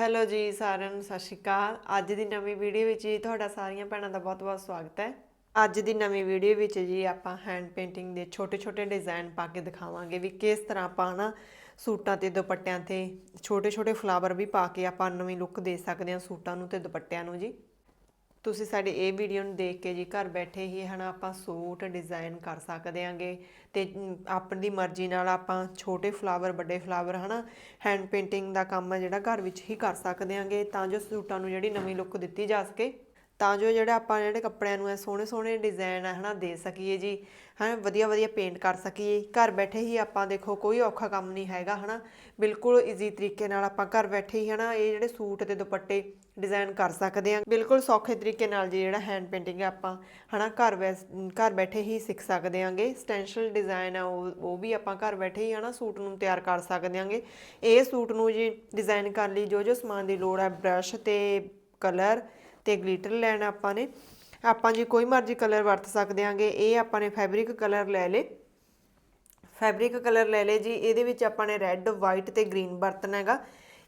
Hello ਜੀ ਸਾਰਿਆਂ ਨੂੰ ਸਤਿ ਸ਼੍ਰੀ ਅਕਾਲ। ਅੱਜ ਦੀ ਨਵੀਂ ਵੀਡੀਓ ਵਿੱਚ ਜੀ ਤੁਹਾਡਾ ਸਾਰੀਆਂ ਭੈਣਾਂ ਦਾ ਬਹੁਤ-ਬਹੁਤ ਸਵਾਗਤ ਹੈ। ਅੱਜ ਦੀ ਨਵੀਂ ਵੀਡੀਓ ਵਿੱਚ ਜੀ ਆਪਾਂ ਹੈਂਡ ਪੇਂਟਿੰਗ ਦੇ ਛੋਟੇ-ਛੋਟੇ ਡਿਜ਼ਾਈਨ ਪਾ ਕੇ ਦਿਖਾਵਾਂਗੇ ਵੀ ਕਿਸ ਤਰ੍ਹਾਂ ਆਪਾਂ ਨਾ ਸੂਟਾਂ ਤੇ ਦੁਪੱਟਿਆਂ ਤੇ ਛੋਟੇ-ਛੋਟੇ ਫਲਾਵਰ ਵੀ ਪਾ ਕੇ ਆਪਾਂ ਨਵੀਂ ਲੁੱਕ ਦੇ ਸਕਦੇ ਹਾਂ ਸੂਟਾਂ ਨੂੰ ਤੇ ਦੁਪੱਟਿਆਂ ਨੂੰ ਜੀ। ਤੁਸੀਂ ਸਾਡੀ ਇਹ ਵੀਡੀਓ ਨੂੰ ਦੇਖ ਕੇ ਜੀ ਘਰ ਬੈਠੇ ਹੀ ਹਨਾ ਆਪਾਂ ਸੂਟ ਡਿਜ਼ਾਈਨ ਕਰ ਸਕਦੇ ਆਂਗੇ ਤੇ ਆਪਣੀ ਮਰਜ਼ੀ ਨਾਲ ਆਪਾਂ ਛੋਟੇ ਫਲਾਵਰ ਵੱਡੇ ਫਲਾਵਰ ਹਨਾ ਹੈਂਡ ਪੇਂਟਿੰਗ ਦਾ ਕੰਮ ਹੈ ਜਿਹੜਾ ਘਰ ਵਿੱਚ ਹੀ ਕਰ ਸਕਦੇ ਆਂਗੇ ਤਾਂ ਜੋ ਸੂਟਾਂ ਨੂੰ ਜਿਹੜੀ ਨਵੀਂ ਲੁੱਕ ਦਿੱਤੀ ਜਾ ਸਕੇ। ਤਾਂ ਜੋ ਜਿਹੜਾ ਆਪਾਂ ਜਿਹੜੇ ਕੱਪੜਿਆਂ ਨੂੰ ਐ ਸੋਹਣੇ ਸੋਹਣੇ ਡਿਜ਼ਾਈਨ ਹੈ ਹਨਾ, ਦੇ ਸਕੀਏ ਜੀ, ਹਨਾ, ਵਧੀਆ ਵਧੀਆ ਪੇਂਟ ਕਰ ਸਕੀਏ। ਘਰ ਬੈਠੇ ਹੀ ਆਪਾਂ ਦੇਖੋ ਕੋਈ ਔਖਾ ਕੰਮ ਨਹੀਂ ਹੈਗਾ, ਹਨਾ। ਬਿਲਕੁਲ ਈਜ਼ੀ ਤਰੀਕੇ ਨਾਲ ਆਪਾਂ ਘਰ ਬੈਠੇ ਹੀ, ਹਨਾ, ਇਹ ਜਿਹੜੇ ਸੂਟ ਤੇ ਦੁਪੱਟੇ ਡਿਜ਼ਾਈਨ ਕਰ ਸਕਦੇ ਹਾਂ। ਬਿਲਕੁਲ ਸੌਖੇ ਤਰੀਕੇ ਨਾਲ ਜੀ ਜਿਹੜਾ ਹੈਂਡ ਪੇਂਟਿੰਗ ਹੈ ਆਪਾਂ, ਹਨਾ, ਘਰ ਵੈਸ ਘਰ ਬੈਠੇ ਹੀ ਸਿੱਖ ਸਕਦੇ ਆਂਗੇ ਸਟੈਂਸ਼ਲ ਡਿਜ਼ਾਈਨ ਆ, ਉਹ ਉਹ ਵੀ ਆਪਾਂ ਘਰ ਬੈਠੇ ਹੀ, ਹਨਾ, ਸੂਟ ਨੂੰ ਤਿਆਰ ਕਰ ਸਕਦੇ ਆਂਗੇ ਇਹ ਸੂਟ ਨੂੰ ਜੀ ਡਿਜ਼ਾਈਨ ਕਰਨ ਲਈ ਜੋ ਜੋ ਸਮਾਨ ਦੀ ਲੋੜ ਹੈ ਬ੍ਰਸ਼ ਤੇ ਕਲਰ ਤੇ ਗਲਿਟਰ ਲੈਣਾ ਆਪਾਂ ਨੇ। ਆਪਾਂ ਜੀ ਕੋਈ ਮਰਜ਼ੀ ਕਲਰ ਵਰਤ ਸਕਦੇ ਆਂਗੇ, ਇਹ ਆਪਾਂ ਨੇ ਫੈਬਰਿਕ ਕਲਰ ਲੈ ਲੇ ਫੈਬਰਿਕ ਕਲਰ ਲੈ ਲੇ ਜੀ, ਇਹਦੇ ਵਿੱਚ ਆਪਾਂ ਨੇ ਰੈੱਡ, ਵਾਈਟ ਤੇ ਗ੍ਰੀਨ ਵਰਤਣਾ ਹੈਗਾ।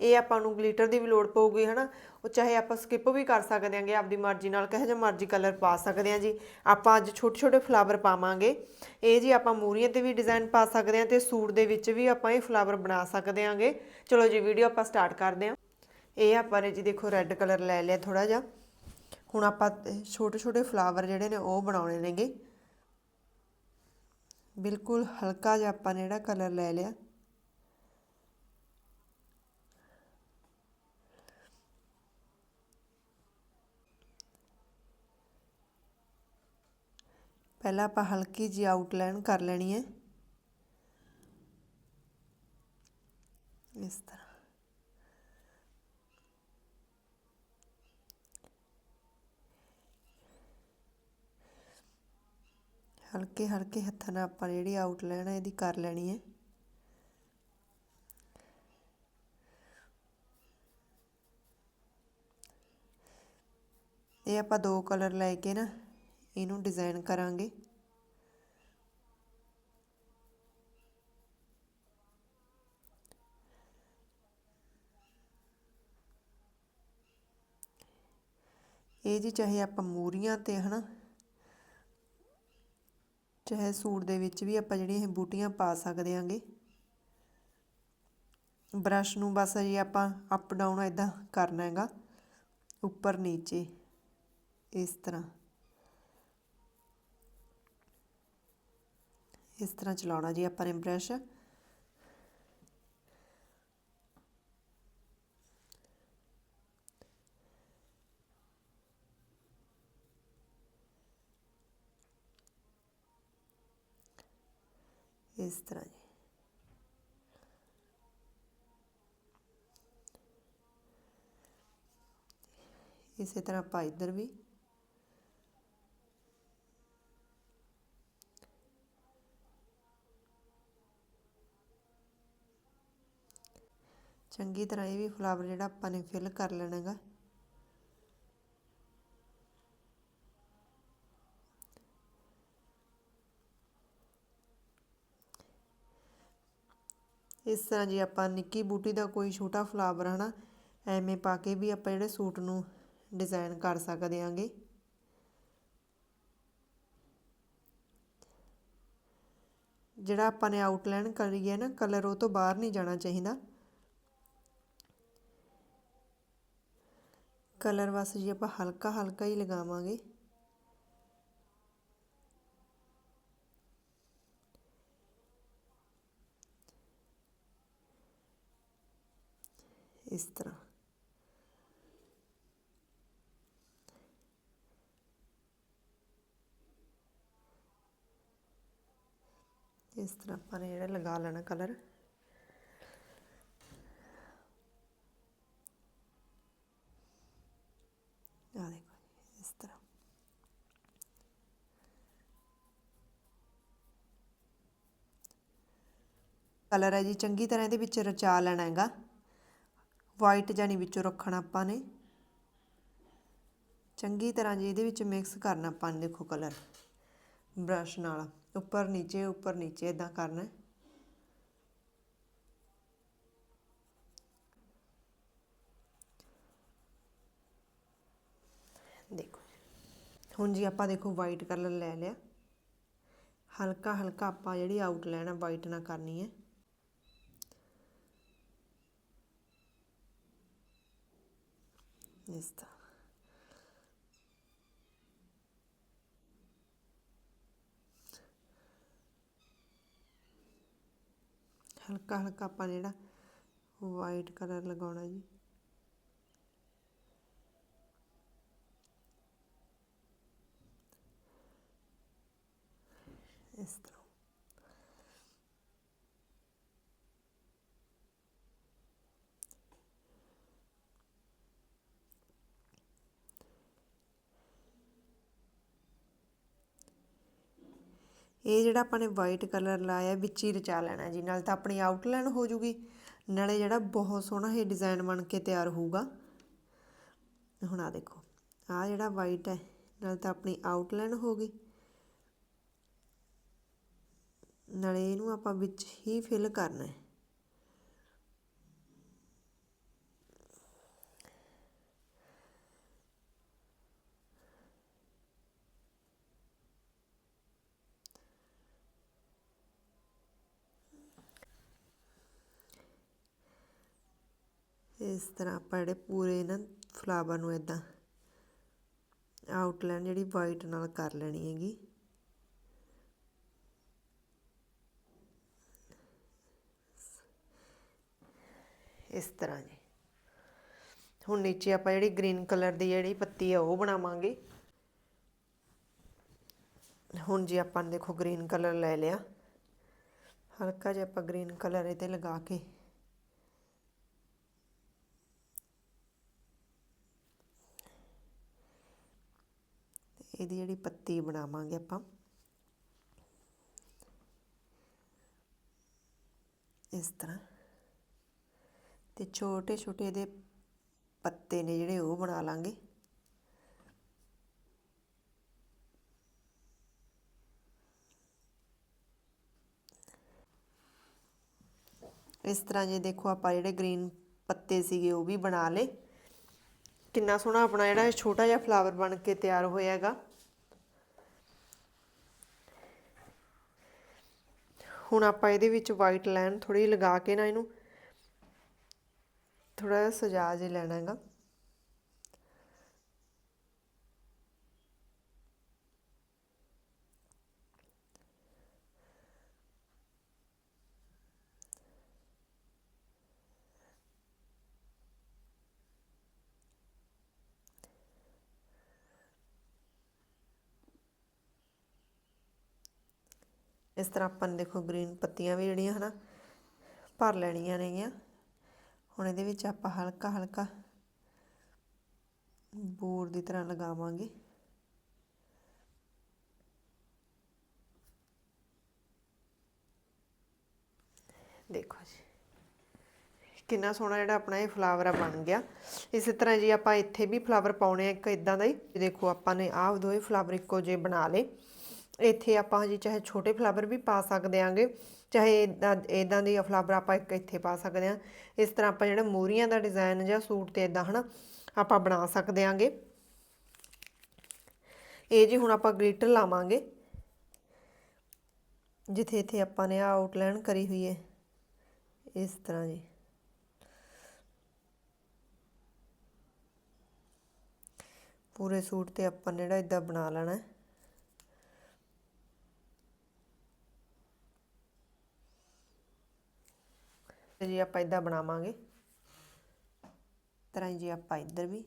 ਇਹ ਆਪਾਂ ਨੂੰ ਗਲੀਟਰ ਦੀ ਵੀ ਲੋੜ ਪਊਗੀ, ਹਨਾ। ਉਹ ਚਾਹੇ ਆਪਾਂ ਸਕਿਪ ਵੀ ਕਰ ਸਕਦੇ ਆਂਗੇ, ਆਪਦੀ ਮਰਜ਼ੀ ਨਾਲ ਕਹੇ ਜਿਹਾ ਮਰਜ਼ੀ ਕਲਰ ਪਾ ਸਕਦੇ ਆਂ ਜੀ। ਆਪਾਂ ਅੱਜ ਛੋਟੇ ਛੋਟੇ ਫਲਾਵਰ ਪਾਵਾਂਗੇ। ਇਹ ਜੀ ਆਪਾਂ ਮੂਰੀਆਂ ਤੇ ਵੀ ਡਿਜ਼ਾਈਨ ਪਾ ਸਕਦੇ ਆਂ ਤੇ ਸੂਟ ਦੇ ਵਿੱਚ ਵੀ ਆਪਾਂ ਇਹ ਫਲਾਵਰ ਬਣਾ ਸਕਦੇ ਆਂਗੇ। ਚਲੋ ਜੀ, ਵੀਡੀਓ ਆਪਾਂ ਸਟਾਰਟ ਕਰਦੇ ਆਂ। ਇਹ ਆਪਾਂ ਨੇ ਜੀ ਦੇਖੋ ਰੈੱਡ ਕਲਰ ਲੈ ਲਿਆ ਥੋੜਾ ਜਿਹਾ। ਹੁਣ ਆਪਾਂ ਛੋਟੇ ਛੋਟੇ ਫਲਾਵਰ ਜਿਹੜੇ ਨੇ ਉਹ ਬਣਾਉਣੇ ਨੇਗੇ। ਬਿਲਕੁਲ ਹਲਕਾ ਜਿਹਾ ਆਪਾਂ ਨੇ ਜਿਹੜਾ ਕਲਰ ਲੈ ਲਿਆ। ਪਹਿਲਾਂ ਆਪਾਂ ਹਲਕੀ ਜੀ ਆਊਟਲਾਈਨ ਕਰ ਲੈਣੀ ਹੈ। ਇਸ ਤਰ੍ਹਾਂ। ਹਲਕੇ ਹਲਕੇ ਹੱਥਾਂ ਨਾਲ ਆਪਾਂ ਜਿਹੜੀ ਆਊਟਲਾਈਨ ਹੈ ਇਹਦੀ ਕਰ ਲੈਣੀ ਹੈ। ਇਹ ਆਪਾਂ ਦੋ ਕਲਰ ਲੈ ਕੇ ਨਾ ਇਹਨੂੰ ਡਿਜ਼ਾਈਨ ਕਰਾਂਗੇ। ਇਹ ਜੀ ਚਾਹੇ ਆਪਾਂ ਮੂਰੀਆਂ ਤੇ ਹਨਾ ਚਾਹੇ ਸੂਟ ਦੇ ਵਿੱਚ ਵੀ ਆਪਾਂ ਜਿਹੜੀਆਂ ਇਹ ਬੂਟੀਆਂ ਪਾ ਸਕਦੇ ਆਂਗੇ। ਬ੍ਰਸ਼ ਨੂੰ ਬਸ ਜੀ ਆਪਾਂ ਅਪ ਡਾਊਨ ਇਦਾਂ ਕਰਨਾ ਹੈਗਾ। ਉੱਪਰ ਨੀਚੇ, ਇਸ ਤਰ੍ਹਾਂ। ਇਸ ਤਰ੍ਹਾਂ ਚਲਾਉਣਾ ਜੀ ਆਪਾਂ ਨੇ ਬ੍ਰਸ਼। ਇਸ ਤਰ੍ਹਾਂ ਜੀ ਇਸੇ ਤਰ੍ਹਾਂ ਆਪਾਂ ਇੱਧਰ ਵੀ ਚੰਗੀ ਤਰ੍ਹਾਂ ਇਹ ਵੀ ਫਲਾਵਰ ਜਿਹੜਾ ਆਪਾਂ ਨੇ ਫਿਲ ਕਰ ਲੈਣਾ ਇਸ ਤਰ੍ਹਾਂ ਜੇ ਆਪਾਂ ਨਿੱਕੀ ਬੂਟੀ ਦਾ ਕੋਈ ਛੋਟਾ ਫਲਾਵਰ ਹਨਾ, ਐਵੇਂ ਪਾ ਕੇ ਵੀ ਆਪਾਂ ਜਿਹੜੇ ਸੂਟ ਨੂੰ ਡਿਜ਼ਾਈਨ ਕਰ ਸਕਦੇ ਆਂਗੇ ਜਿਹੜਾ ਆਪਾਂ ਨੇ ਆਊਟਲਾਈਨ ਕਰੀ ਹੈ ਨਾ ਕਲਰ ਉਹ ਤੋਂ ਬਾਹਰ ਨਹੀਂ ਜਾਣਾ ਚਾਹੀਦਾ। ਕਲਰ ਬਸ ਜੀ ਆਪਾਂ ਹਲਕਾ ਹਲਕਾ ਹੀ ਲਗਾਵਾਂਗੇ। ਇਸ ਤਰ੍ਹਾਂ। ਇਸ ਤਰ੍ਹਾਂ ਆਪਾਂ ਨੇ ਜਿਹੜਾ ਲਗਾ ਲੈਣਾ ਕਲਰ ਆ ਦੇਖੋ ਇਸ ਤਰ੍ਹਾਂ। ਕਲਰ ਹੈ ਜੀ, ਚੰਗੀ ਤਰ੍ਹਾਂ ਇਹਦੇ ਵਿੱਚ ਰਚਾ ਲੈਣਾ ਹੈਗਾ। ਵਾਈਟ ਜਾਨੀ ਵਿੱਚੋਂ ਰੱਖਣਾ ਆਪਾਂ ਨੇ। ਚੰਗੀ ਤਰ੍ਹਾਂ ਜੀ ਇਹਦੇ ਵਿੱਚ ਮਿਕਸ ਕਰਨਾ ਆਪਾਂ ਨੇ, ਦੇਖੋ ਕਲਰ ਬ੍ਰਸ਼ ਨਾਲ, ਉੱਪਰ ਨੀਚੇ ਉੱਪਰ ਨੀਚੇ ਇਦਾਂ ਕਰਨਾ। ਦੇਖੋ ਹੁਣ ਜੀ ਆਪਾਂ ਦੇਖੋ ਵਾਈਟ ਕਲਰ ਲੈ ਲਿਆ। ਹਲਕਾ ਹਲਕਾ ਆਪਾਂ ਜਿਹੜੀ ਆਊਟਲਾਈਨ ਆ ਵਾਈਟ ਨਾਲ ਕਰਨੀ ਹੈ। ਇਸ ਹਲਕਾ ਹਲਕਾ ਆਪਾਂ ਜਿਹੜਾ ਵਾਈਟ ਕਲਰ ਲਗਾਉਣਾ ਜੀ। ਇਸ ਤਰ੍ਹਾਂ ਇਹ ਜਿਹੜਾ ਆਪਾਂ ਨੇ ਵਾਈਟ ਕਲਰ ਲਾਇਆ, ਵਿੱਚ ਹੀ ਰਚਾ ਲੈਣਾ ਜੀ, ਨਾਲ ਤਾਂ ਆਪਣੀ ਆਊਟਲਾਈਨ ਹੋ ਜੂਗੀ। ਨਾਲੇ ਜਿਹੜਾ ਬਹੁਤ ਸੋਹਣਾ ਇਹ ਡਿਜ਼ਾਈਨ ਬਣ ਕੇ ਤਿਆਰ ਹੋਊਗਾ। ਹੁਣ ਆ ਦੇਖੋ ਆ ਜਿਹੜਾ ਵਾਈਟ ਹੈ, ਨਾਲ ਤਾਂ ਆਪਣੀ ਆਊਟਲਾਈਨ ਹੋ ਗਈ। ਨਾਲੇ ਇਹਨੂੰ ਆਪਾਂ ਵਿੱਚ ਹੀ ਫਿਲ ਕਰਨਾ ਹੈ। ਇਸ ਤਰ੍ਹਾਂ ਆਪਾਂ ਜਿਹੜੇ ਪੂਰੇ ਨਾ ਫਲਾਵਰ ਨੂੰ ਇਦਾਂ ਆਊਟਲਾਈਨ ਜਿਹੜੀ ਵਾਈਟ ਨਾਲ ਕਰ ਲੈਣੀ ਹੈਗੀ। ਇਸ ਤਰ੍ਹਾਂ ਜੀ। ਹੁਣ ਨੀਚੇ ਆਪਾਂ ਜਿਹੜੀ ਗ੍ਰੀਨ ਕਲਰ ਦੀ ਜਿਹੜੀ ਪੱਤੀ ਆ ਉਹ ਬਣਾਵਾਂਗੇ। ਹੁਣ ਜੀ ਆਪਾਂ ਦੇਖੋ ਗ੍ਰੀਨ ਕਲਰ ਲੈ ਲਿਆ। ਹਲਕਾ ਜਿਹਾ ਆਪਾਂ ਗ੍ਰੀਨ ਕਲਰ ਇਹਤੇ ਲਗਾ ਕੇ ਇਹਦੀ ਜਿਹੜੀ ਪੱਤੀ ਬਣਾਵਾਂਗੇ ਆਪਾਂ। ਇਸ ਤਰ੍ਹਾਂ। ਤੇ ਛੋਟੇ ਛੋਟੇ ਇਹਦੇ ਪੱਤੇ ਨੇ ਜਿਹੜੇ ਉਹ ਬਣਾ ਲਾਂਗੇ। ਇਸ ਤਰ੍ਹਾਂ ਜੇ ਦੇਖੋ ਆਪਾਂ ਜਿਹੜੇ ਗ੍ਰੀਨ ਪੱਤੇ ਸੀਗੇ ਉਹ ਵੀ ਬਣਾ ਲਏ। ਕਿੰਨਾ ਸੋਹਣਾ ਆਪਣਾ ਜਿਹੜਾ ਛੋਟਾ ਜਿਹਾ ਫਲਾਵਰ ਬਣ ਕੇ ਤਿਆਰ ਹੋਇਆ ਹੈਗਾ। ਹੁਣ ਆਪਾਂ ਇਹਦੇ ਵਿੱਚ ਵਾਈਟ ਲਾਈਨ ਥੋੜੀ ਲਗਾ ਕੇ ਨਾ ਇਹਨੂੰ ਥੋੜਾ ਜਿਹਾ ਸਜਾ ਜੇ ਲੈਣਾ ਹੈਗਾ। ਇਸ ਤਰ੍ਹਾਂ ਆਪਾਂ ਨੇ ਦੇਖੋ ਗ੍ਰੀਨ ਪੱਤੀਆਂ ਵੀ ਜਿਹੜੀਆਂ ਹਨਾ, ਭਰ ਲੈਣੀਆਂ ਨੇਗੀਆਂ। ਹੁਣ ਇਹਦੇ ਵਿੱਚ ਆਪਾਂ ਹਲਕਾ ਹਲਕਾ ਬੋਰ ਦੀ ਤਰ੍ਹਾਂ ਲਗਾਵਾਂਗੇ। ਦੇਖੋ ਜੀ, ਕਿੰਨਾ ਸੋਹਣਾ ਜਿਹੜਾ ਆਪਣਾ ਇਹ ਫਲਾਵਰ ਆ ਬਣ ਗਿਆ। ਇਸੇ ਤਰ੍ਹਾਂ ਜੀ ਆਪਾਂ ਇੱਥੇ ਵੀ ਫਲਾਵਰ ਪਾਉਣੇ ਆ ਇੱਕ ਇਦਾਂ ਦਾ ਹੀ। ਦੇਖੋ ਆਪਾਂ ਨੇ ਆਹ ਦੋਏ ਫਲਾਵਰ ਇੱਕੋ ਜਿਹੇ ਬਣਾ ਲਏ। ਇੱਥੇ ਆਪਾਂ ਜੀ ਚਾਹੇ ਛੋਟੇ ਫਲਾਵਰ ਵੀ ਪਾ ਸਕਦੇ ਆਂਗੇ, ਚਾਹੇ ਇਦਾਂ ਇਦਾਂ ਦੀ ਫਲਾਵਰ ਆਪਾਂ ਇੱਕ ਇੱਥੇ ਪਾ ਸਕਦੇ ਆ। ਇਸ ਤਰ੍ਹਾਂ ਆਪਾਂ ਜਿਹੜਾ ਮੂਰੀਆਂ ਦਾ ਡਿਜ਼ਾਈਨ ਜਾਂ ਸੂਟ ਤੇ ਇਦਾਂ ਹਨਾ, ਆਪਾਂ ਬਣਾ ਸਕਦੇ ਆਂਗੇ। ਇਹ ਜੀ ਹੁਣ ਆਪਾਂ ਗਲਿਟਰ ਲਾਵਾਂਗੇ। ਜਿੱਥੇ ਇੱਥੇ ਆਪਾਂ ਨੇ ਆ ਆਊਟਲਾਈਨ ਕਰੀ ਹੋਈ ਹੈ ਇਸ ਤਰ੍ਹਾਂ ਜੀ। ਪੂਰੇ ਸੂਟ ਤੇ ਆਪਾਂ ਜਿਹੜਾ ਇਦਾਂ ਬਣਾ ਲੈਣਾ। ਹੈ ਜੀ ਆਪਾਂ ਇਦਾਂ ਬਣਾਵਾਂਗੇ। ਤਰ੍ਹਾਂ ਜੀ ਆਪਾਂ ਇੱਧਰ ਵੀ।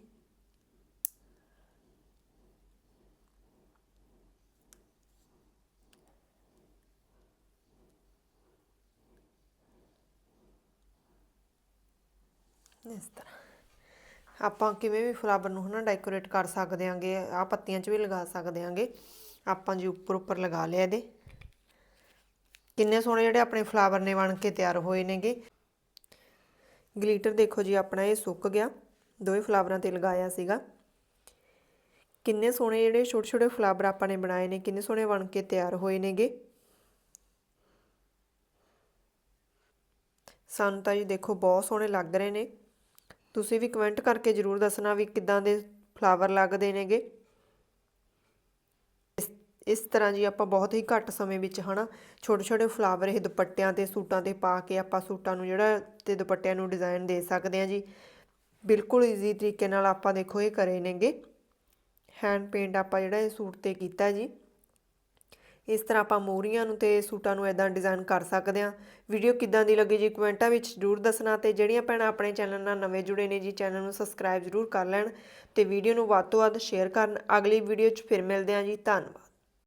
ਇਸ ਤਰ੍ਹਾਂ। ਆਪਾਂ ਕਿਵੇਂ ਵੀ ਫਲਾਵਰ ਨੂੰ ਹਨਾ ਡੈਕੋਰੇਟ ਕਰ ਸਕਦੇ ਆਂਗੇ ਆ ਪੱਤੀਆਂ 'ਚ ਵੀ ਲਗਾ ਸਕਦੇ ਆਂਗੇ। ਆਪਾਂ ਜੀ ਉੱਪਰ ਉੱਪਰ ਲਗਾ ਲਿਆ ਇਹਦੇ। ਕਿੰਨੇ ਸੋਹਣੇ ਜਿਹੜੇ ਆਪਣੇ ਫਲਾਵਰ ਨੇ ਬਣ ਕੇ ਤਿਆਰ ਹੋਏ ਨੇਗੇ। ਗਲੀਟਰ ਦੇਖੋ ਜੀ, ਆਪਣਾ ਇਹ ਸੁੱਕ ਗਿਆ। ਦੋਵੇਂ ਫਲਾਵਰਾਂ ਤੇ ਲਗਾਇਆ ਸੀਗਾ। ਕਿੰਨੇ ਸੋਹਣੇ ਜਿਹੜੇ ਛੋਟੇ ਛੋਟੇ ਫਲਾਵਰ ਆਪਾਂ ਨੇ ਬਣਾਏ ਨੇ, ਕਿੰਨੇ ਸੋਹਣੇ ਬਣ ਕੇ ਤਿਆਰ ਹੋਏ ਨੇਗੇ। ਸਾਨੂੰ ਤਾਂ ਜੀ ਦੇਖੋ, ਬਹੁਤ ਸੋਹਣੇ ਲੱਗ ਰਹੇ ਨੇ। ਤੁਸੀਂ ਵੀ ਕਮੈਂਟ ਕਰਕੇ ਜਰੂਰ ਦੱਸਣਾ ਵੀ ਕਿੱਦਾਂ ਦੇ ਫਲਾਵਰ ਲੱਗਦੇ ਨੇਗੇ। ਇਸ ਤਰ੍ਹਾਂ ਜੀ ਆਪਾਂ ਬਹੁਤ ਹੀ ਘੱਟ ਸਮੇਂ ਵਿੱਚ ਹਨਾ ਛੋਟੇ ਛੋਟੇ ਫਲਾਵਰ ਇਹ ਦੁਪੱਟਿਆਂ ਤੇ ਸੂਟਾਂ ਤੇ ਪਾ ਕੇ ਆਪਾਂ ਸੂਟਾਂ ਨੂੰ ਜਿਹੜਾ ਤੇ ਦੁਪੱਟਿਆਂ ਨੂੰ ਡਿਜ਼ਾਈਨ ਦੇ ਸਕਦੇ ਹਾਂ ਜੀ। ਬਿਲਕੁਲ ਈਜ਼ੀ ਤਰੀਕੇ ਨਾਲ ਆਪਾਂ ਦੇਖੋ ਇਹ ਕਰੇ ਨੇਗੇ। ਹੈਂਡ ਪੇਂਟ ਆਪਾਂ ਜਿਹੜਾ ਇਹ ਸੂਟ ਤੇ ਕੀਤਾ ਜੀ। ਇਸ ਤਰ੍ਹਾਂ ਆਪਾਂ ਮੋਹਰੀਆਂ ਨੂੰ ਤੇ ਸੂਟਾਂ ਨੂੰ ਇਦਾਂ ਡਿਜ਼ਾਈਨ ਕਰ ਸਕਦੇ ਹਾਂ। ਵੀਡੀਓ ਕਿੱਦਾਂ ਦੀ ਲੱਗੀ ਜੀ ਕਮੈਂਟਾਂ ਵਿੱਚ ਜ਼ਰੂਰ ਦੱਸਣਾ ਤੇ ਜਿਹੜੀਆਂ ਭੈਣਾਂ ਆਪਣੇ ਚੈਨਲ ਨਾਲ ਨਵੇਂ ਜੁੜੇ ਨੇ ਜੀ ਚੈਨਲ ਨੂੰ ਸਬਸਕ੍ਰਾਈਬ ਜ਼ਰੂਰ ਕਰ ਲੈਣ ਤੇ ਵੀਡੀਓ ਨੂੰ ਵੱਧ ਤੋਂ ਵੱਧ ਸ਼ੇਅਰ ਕਰਨ। ਅਗਲੀ ਵੀਡੀਓ 'ਚ ਫਿਰ ਮਿਲਦੇ ਹਾਂ ਜੀ, ਧੰਨਵਾਦ।